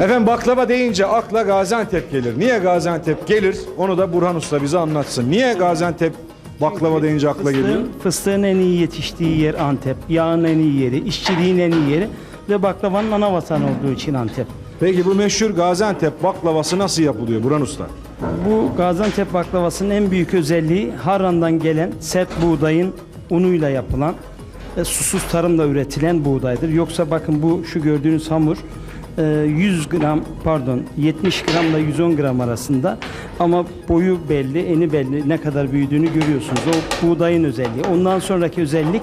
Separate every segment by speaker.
Speaker 1: Efendim baklava deyince akla Gaziantep gelir. Niye Gaziantep gelir? Onu da Burhan Usta bize anlatsın. Niye Gaziantep baklava deyince akla geliyor?
Speaker 2: Fıstığın, en iyi yetiştiği yer Antep. Yağın en iyi yeri, işçiliğin en iyi yeri ve baklavanın ana vatanı olduğu için Antep.
Speaker 1: Peki bu meşhur Gaziantep baklavası nasıl yapılıyor Burhan Usta?
Speaker 2: Bu Gaziantep baklavasının en büyük özelliği Harran'dan gelen sert buğdayın unuyla yapılan ve susuz tarımda üretilen buğdaydır. Yoksa bakın bu şu gördüğünüz hamur e, 100 gram pardon 70 gramla 110 gram arasında ama boyu belli, eni belli ne kadar büyüdüğünü görüyorsunuz. O buğdayın özelliği. Ondan sonraki özellik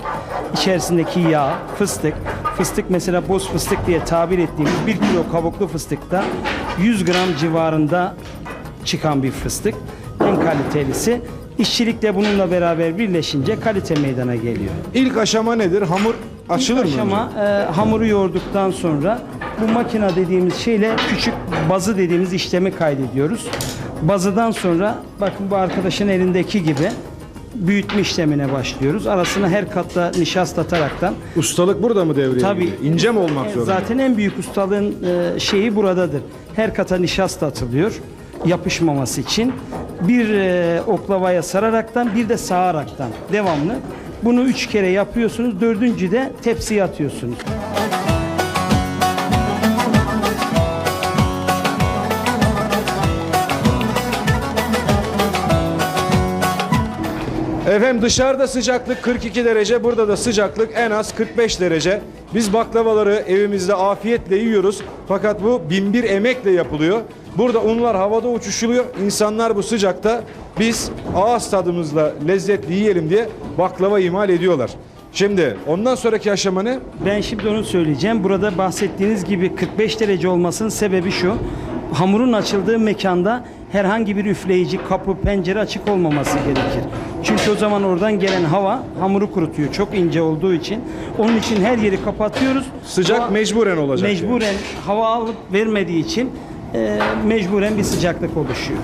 Speaker 2: içerisindeki yağ, fıstık. Fıstık mesela boz fıstık diye tabir ettiğimiz 1 kilo kabuklu fıstıkta 100 gram civarında çıkan bir fıstık. En kalitelisi. İşçilik de bununla beraber birleşince kalite meydana geliyor.
Speaker 1: İlk aşama nedir? Hamur açılır
Speaker 2: İlk
Speaker 1: mı?
Speaker 2: aşama e, hamuru yoğurduktan sonra bu makina dediğimiz şeyle küçük bazı dediğimiz işlemi kaydediyoruz. Bazıdan sonra bakın bu arkadaşın elindeki gibi büyütme işlemine başlıyoruz. Arasına her katta nişasta ataraktan
Speaker 1: Ustalık burada mı devreye
Speaker 2: Tabii.
Speaker 1: giriyor? İnce mi olmak zorunda?
Speaker 2: Zaten en büyük ustalığın e, şeyi buradadır. Her kata nişasta atılıyor yapışmaması için. Bir e, oklavaya sararaktan bir de sağaraktan devamlı. Bunu üç kere yapıyorsunuz. Dördüncü de tepsiye atıyorsunuz.
Speaker 1: Efendim dışarıda sıcaklık 42 derece, burada da sıcaklık en az 45 derece. Biz baklavaları evimizde afiyetle yiyoruz. Fakat bu binbir emekle yapılıyor. Burada unlar havada uçuşuluyor. İnsanlar bu sıcakta biz ağız tadımızla lezzetli yiyelim diye baklava imal ediyorlar. Şimdi ondan sonraki aşama ne?
Speaker 2: Ben şimdi onu söyleyeceğim. Burada bahsettiğiniz gibi 45 derece olmasının sebebi şu. Hamurun açıldığı mekanda herhangi bir üfleyici, kapı, pencere açık olmaması gerekir. Çünkü o zaman oradan gelen hava hamuru kurutuyor. Çok ince olduğu için. Onun için her yeri kapatıyoruz.
Speaker 1: Sıcak
Speaker 2: Hava-
Speaker 1: mecburen olacak. yani.
Speaker 2: Mecburen hava alıp vermediği için e, mecburen bir sıcaklık oluşuyor.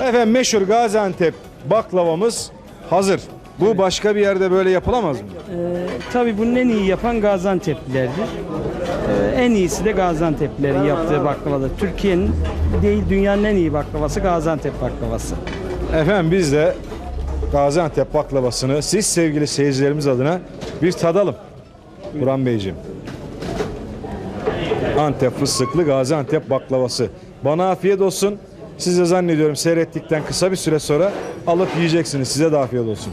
Speaker 1: Efendim meşhur Gaziantep baklavamız hazır. Bu başka bir yerde böyle yapılamaz mı?
Speaker 2: Tabii bunun en iyi yapan Gaziantep'lilerdir. Ee, en iyisi de Gaziantep'lilerin yaptığı baklavadır. Türkiye'nin değil dünyanın en iyi baklavası Gaziantep baklavası.
Speaker 1: Efendim biz de Gaziantep baklavasını siz sevgili seyircilerimiz adına bir tadalım. Burhan Beyciğim. Antep fıstıklı Gaziantep baklavası. Bana afiyet olsun. Siz de zannediyorum seyrettikten kısa bir süre sonra alıp yiyeceksiniz. Size de afiyet olsun.